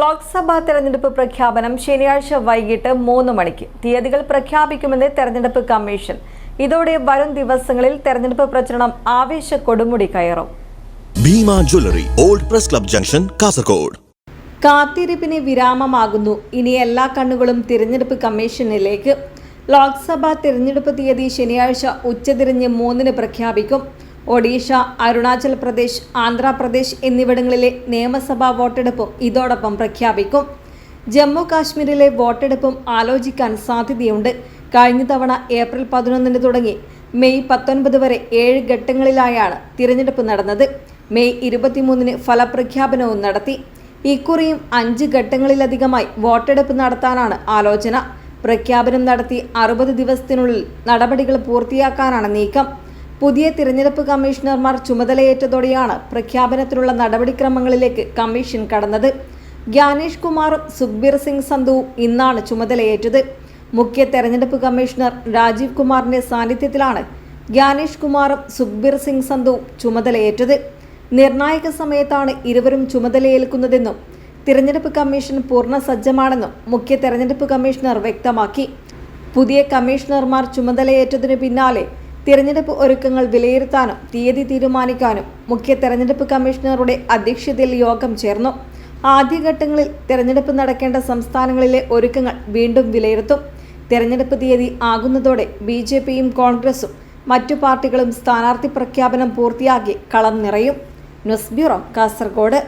ലോക്സഭാ തെരഞ്ഞെടുപ്പ് പ്രഖ്യാപനം ശനിയാഴ്ച വൈകിട്ട് മൂന്ന് മണിക്ക്. തീയതികൾ പ്രഖ്യാപിക്കുമെന്ന് തെരഞ്ഞെടുപ്പ് കമ്മീഷൻ. ഇതോടെ വരും ദിവസങ്ങളിൽ തെരഞ്ഞെടുപ്പ് പ്രചരണം ആവേശ കൊടുമുടി കയറും. Bhima jewellery old press club junction Kasaragod. കാത്തിരിപ്പിന് വിരാമമാകുന്നു. ഇനി എല്ലാ കണ്ണുകളും തിരഞ്ഞെടുപ്പ് കമ്മീഷനിലേക്ക്. ലോക്സഭാ തിരഞ്ഞെടുപ്പ് തീയതി ശനിയാഴ്ച ഉച്ചതിരിഞ്ഞ് മൂന്നിന് പ്രഖ്യാപിക്കും. ഒഡീഷ അരുണാചൽ പ്രദേശ് ആന്ധ്രാപ്രദേശ് എന്നിവിടങ്ങളിലെ നിയമസഭാ വോട്ടെടുപ്പും ഇതോടൊപ്പം പ്രഖ്യാപിക്കും. ജമ്മു കാശ്മീരിലെ വോട്ടെടുപ്പും ആലോചിക്കാൻ സാധ്യതയുണ്ട്. കഴിഞ്ഞ തവണ ഏപ്രിൽ പതിനൊന്നിന് തുടങ്ങി മെയ് പത്തൊൻപത് വരെ ഏഴ് ഘട്ടങ്ങളിലായാണ് തിരഞ്ഞെടുപ്പ് നടന്നത്. മെയ് ഇരുപത്തിമൂന്നിന് ഫലപ്രഖ്യാപനവും നടത്തി. ഇക്കുറിയും അഞ്ച് ഘട്ടങ്ങളിലധികമായി വോട്ടെടുപ്പ് നടത്താനാണ് ആലോചന. പ്രഖ്യാപനം നടത്തി അറുപത് ദിവസത്തിനുള്ളിൽ നടപടികൾ പൂർത്തിയാക്കാനാണ് നീക്കം. പുതിയ തിരഞ്ഞെടുപ്പ് കമ്മീഷണർമാർ ചുമതലയേറ്റതോടെയാണ് പ്രഖ്യാപനത്തിനുള്ള നടപടിക്രമങ്ങളിലേക്ക് കമ്മീഷൻ കടന്നത്. ഗ്യാനേഷ് കുമാറും സുഖ്ബീർ സിംഗ് സന്ധുവും ഇന്നാണ് ചുമതലയേറ്റത്. മുഖ്യ തെരഞ്ഞെടുപ്പ് കമ്മീഷണർ രാജീവ് കുമാറിന്റെ സാന്നിധ്യത്തിലാണ് ഗ്യാനേഷ് കുമാറും സുഖ്ബീർ സിംഗ് സന്ധുവും ചുമതലയേറ്റത്. നിർണായക സമയത്താണ് ഇരുവരും ചുമതലയേൽക്കുന്നതെന്നും തിരഞ്ഞെടുപ്പ് കമ്മീഷൻ പൂർണ സജ്ജമാണെന്നും മുഖ്യ തെരഞ്ഞെടുപ്പ് കമ്മീഷണർ വ്യക്തമാക്കി. പുതിയ കമ്മീഷണർമാർ ചുമതലയേറ്റതിനു പിന്നാലെ തിരഞ്ഞെടുപ്പ് ഒരുക്കങ്ങൾ വിലയിരുത്താനും തീയതി തീരുമാനിക്കാനും മുഖ്യ തെരഞ്ഞെടുപ്പ് കമ്മീഷണറുടെ അധ്യക്ഷതയിൽ യോഗം ചേർന്നു. ആദ്യഘട്ടങ്ങളിൽ തെരഞ്ഞെടുപ്പ് നടക്കേണ്ട സംസ്ഥാനങ്ങളിലെ ഒരുക്കങ്ങൾ വീണ്ടും വിലയിരുത്തും. തെരഞ്ഞെടുപ്പ് തീയതി ആകുന്നതോടെ ബി ജെ പിയും കോൺഗ്രസും മറ്റു പാർട്ടികളും സ്ഥാനാർത്ഥി പ്രഖ്യാപനം പൂർത്തിയാക്കി കളം നിറയും. News bureau Kasaragod.